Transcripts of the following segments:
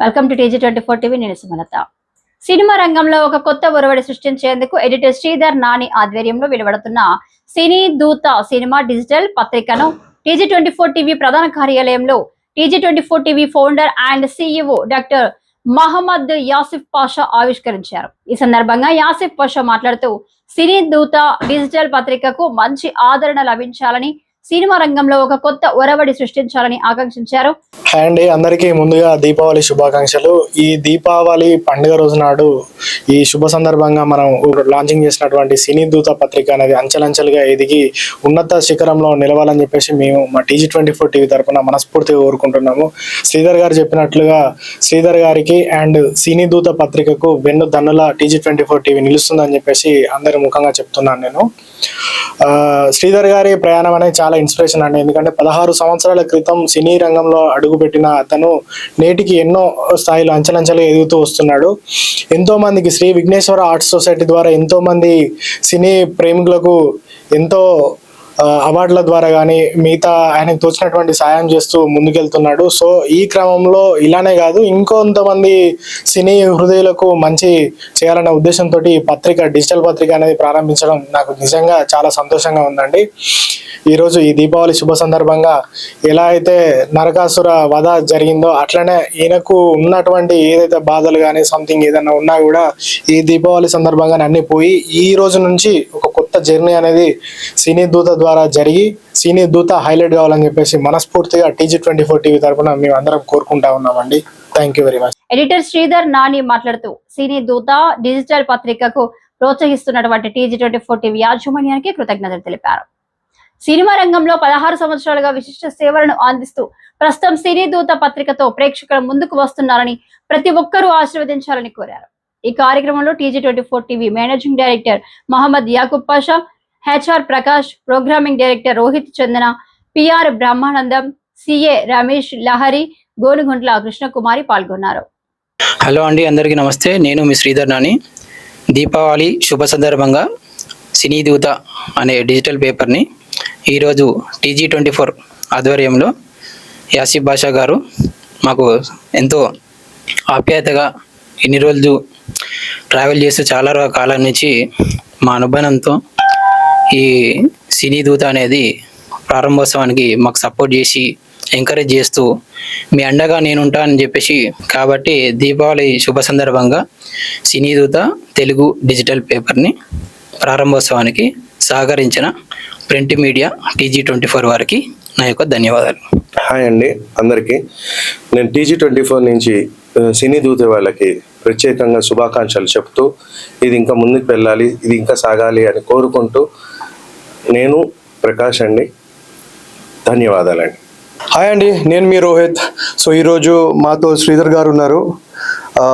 Welcome to TG twenty four TV నేను Sumalatha. Cinema రంగంలో ఒక కొత్త ఒరవడి సృష్టించేందుకు ఎడిటర్ శ్రీధర్ నాని ఆధ్వర్యంలో వెలువడుతున్న సినీ దూత సినిమా డిజిటల్ పత్రికను టీజీ ట్వంటీ ఫోర్ టీవీ ప్రధాన కార్యాలయంలో TG twenty four TV founder and CEO doctor Mohammed Yasif Pasha ఆవిష్కరించారు. ఈ సందర్భంగా యాసిఫ్ పాషా మాట్లాడుతూ సినీ దూత డిజిటల్ పత్రికకు మంచి ఆదరణ లభించాలని సినిమా రంగంలో ఒక కొత్త ఒరవడి సృష్టించాలని ఆకాంక్షించారు. అండ్ అందరికీ ముందుగా దీపావళి శుభాకాంక్షలు. ఈ దీపావళి పండుగ రోజు నాడు ఈ శుభ సందర్భంగా మనం లాంచింగ్ చేసినటువంటి సినీ దూత పత్రిక అనేది అంచెలంచెలుగా ఎదిగి ఉన్నత శిఖరంలో నిలవాలని చెప్పేసి మేము మా టీజీ ట్వంటీ ఫోర్ టీవీ తరఫున మనస్ఫూర్తిగా కోరుకుంటున్నాము. శ్రీధర్ గారు చెప్పినట్లుగా శ్రీధర్ గారికి అండ్ సినీ దూత పత్రికకు వెన్ను దన్నుల టీజీ ట్వంటీ ఫోర్ టీవీ నిలుస్తుందని చెప్పేసి అందరి ముఖంగా చెప్తున్నాను నేను. శ్రీధర్ గారి ప్రయాణం అనేది చాలా ఇన్స్పిరేషన్ అండి. ఎందుకంటే పదహారు సంవత్సరాల క్రితం సినీ రంగంలో అడుగుపెట్టిన అతను నేటికి ఎన్నో స్థాయిలో అంచెలంచెలు ఎదుగుతూ వస్తున్నాడు. ఎంతో మందికి శ్రీ విఘ్నేశ్వర ఆర్ట్స్ సొసైటీ ద్వారా ఎంతో మంది సినీ ప్రేమికులకు ఎంతో అవార్డుల ద్వారా కానీ మిగతా ఆయనకు తోచినటువంటి సాయం చేస్తూ ముందుకెళ్తున్నాడు. సో ఈ క్రమంలో ఇలానే కాదు ఇంకొంతమంది సినీ హృదయులకు మంచి చేయాలనే ఉద్దేశంతో ఈ పత్రిక డిజిటల్ పత్రిక అనేది ప్రారంభించడం నాకు నిజంగా చాలా సంతోషంగా ఉందండి. ఈరోజు ఈ దీపావళి శుభ సందర్భంగా ఎలా అయితే నరకాసుర వధ జరిగిందో అట్లనే ఈయనకు ఉన్నటువంటి ఏదైతే బాధలు కానీ సంథింగ్ ఏదైనా ఉన్నా కూడా ఈ దీపావళి సందర్భంగా అన్ని పోయి ఈ రోజు నుంచి ఒక కొత్త జర్నీ అనేది సినీ దూత ద్వారా జరిగి సినీ దూత హైలైట్ కావాలని చెప్పేసి మనస్ఫూర్తిగా టీజీ ట్వంటీ ఫోర్ టీవీ తరఫున మేము అందరం కోరుకుంటా ఉన్నామండి. Thank you very much editor Sridhar Nani మాట్లాడుతూ సినీ దూత డిజిటల్ పత్రికకు ప్రోత్సహిస్తున్నటువంటి టీజీ ట్వంటీ ఫోర్ టీవీ యాజమాన్యానికి కృతజ్ఞతలు తెలిపారు. సినిమా రంగంలో పదహారు సంవత్సరాలుగా విశిష్ట సేవలను అందిస్తూ ప్రస్తుతం సినీ దూత పత్రికతో ప్రేక్షకుల ముందుకు వస్తున్నారని ప్రతి ఒక్కరూ ఆశీర్వదించాలని కోరారు. ఈ కార్యక్రమంలో TG twenty four TV managing director Mohammed Yakub Pasha HR Prakash programming director Rohit Chandana PR Brahmanandam CA Ramesh Lahari Gonuguntla Krishnakumari పాల్గొన్నారు. హలో అండి అందరికీ నమస్తే. నేను మీ శ్రీధర్ నాని. దీపావళి శుభ సందర్భంగా సినీ దూత అనే డిజిటల్ పేపర్ని ఈరోజు టీజీ ట్వంటీ ఫోర్ ఆధ్వర్యంలో యాసిఫ్ బాషా గారు మాకు ఎంతో ఆప్యాయతగా ఇన్ని రోజులు ట్రావెల్ చేస్తూ చాలా కాలం నుంచి మా అనుబంధంతో ఈ సినీ దూత అనేది ప్రారంభోత్సవానికి మాకు సపోర్ట్ చేసి ఎంకరేజ్ చేస్తూ మీ అండగా నేను అని చెప్పేసి కాబట్టి దీపావళి శుభ సందర్భంగా సినీ దూత తెలుగు డిజిటల్ పేపర్ని ప్రారంభోత్సవానికి సహకరించిన print media TG twenty four వారికి నా యొక్క ధన్యవాదాలు. హాయ్ అండి అందరికీ. నేను టీజీ ట్వంటీ ఫోర్ నుంచి సినీ దూత వాళ్ళకి ప్రత్యేకంగా శుభాకాంక్షలు చెప్తూ ఇది ఇంకా ముందుకు వెళ్ళాలి ఇది ఇంకా సాగాలి అని కోరుకుంటూ నేను ప్రకాష్ అండి. ధన్యవాదాలండి. హాయ్ అండి నేను మీ రోహిత్. సో ఈరోజు మాతో శ్రీధర్ గారు ఉన్నారు. ఆ,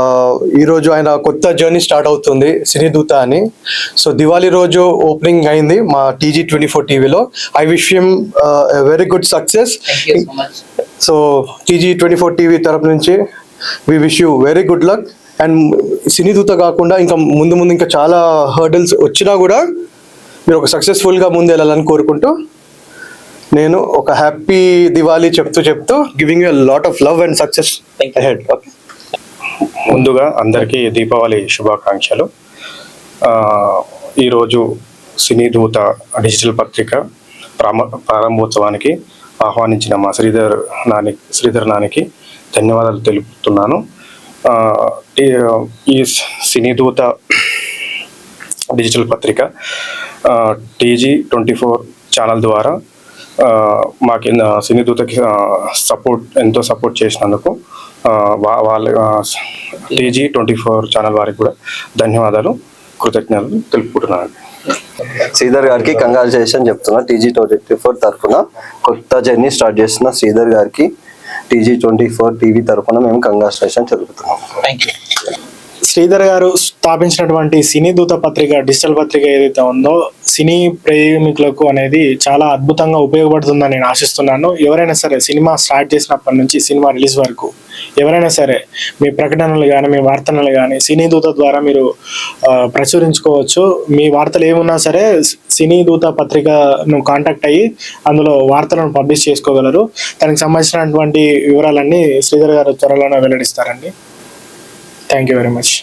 ఈరోజు ఆయన కొత్త జర్నీ స్టార్ట్ అవుతుంది సినీదూత అని. సో దివాళీ రోజు ఓపెనింగ్ అయింది మా టీజీ ట్వంటీ ఫోర్ టీవీలో. I wish him very good success. So TG twenty four TV తరపు నుంచి we wish you very good luck. And Cine Dootha కాకుండా ఇంకా ముందు ముందు ఇంకా చాలా హర్డల్స్ వచ్చినా కూడా మీరు ఒక సక్సెస్ఫుల్గా ముందు వెళ్ళాలని కోరుకుంటూ నేను ఒక హ్యాపీ దివాళీ చెప్తూ చెప్తూ giving you lot of love and success head okay ముందుగా అందరికీ దీపావళి శుభాకాంక్షలు. ఆ, ఈరోజు సినీ దూత డిజిటల్ పత్రిక ప్రామ ప్రారంభోత్సవానికి ఆహ్వానించిన మా శ్రీధర్ నాని శ్రీధర్ నానికి ధన్యవాదాలు తెలుపుతున్నాను. ఈ- ఈ సినీ దూత డిజిటల్ పత్రిక టీజీ ట్వంటీ ఫోర్ ఛానల్ ద్వారా మాకి సినీదూతకి సినీ దూతకి సపోర్ట్ ఎంతో సపోర్ట్ చేసినందుకు వా- వాళ్ళ టీజీ ట్వంటీ ఫోర్ ఛానల్ వారికి కూడా ధన్యవాదాలు కృతజ్ఞతలు తెలుపుకుంటున్నాను శ్రీధర్ గారికి కంగ్రాచులేషన్ చెప్తున్నా టీజీ ట్వంటీ ఫోర్ తరఫున కొత్త జర్నీ స్టార్ట్ చేస్తున్న శ్రీధర్ గారికి. టీజీ ట్వంటీ ఫోర్ టీవీ తరఫున మేము కంగ్రాచులేషన్ చెబుతున్నాం థ్యాంక్ యూ శ్రీధర్ గారు స్థాపించినటువంటి సినీ దూత పత్రిక డిజిటల్ పత్రిక ఏదైతే ఉందో సినీ ప్రేమికులకు అనేది చాలా అద్భుతంగా ఉపయోగపడుతుందని నేను ఆశిస్తున్నాను. ఎవరైనా సరే సినిమా స్టార్ట్ చేసినప్పటి నుంచి సినిమా రిలీజ్ వరకు ఎవరైనా సరే మీ ప్రకటనలు కానీ మీ వార్తలు కానీ సినీ దూత ద్వారా మీరు ప్రచురించుకోవచ్చు. మీ వార్తలు ఏమున్నా సరే సినీ దూత పత్రికను కాంటాక్ట్ అయ్యి అందులో వార్తలను పబ్లిష్ చేసుకోగలరు. దానికి సంబంధించినటువంటి వివరాలన్నీ శ్రీధర్ గారు త్వరలోనే వెల్లడిస్తారండి. Thank you very much.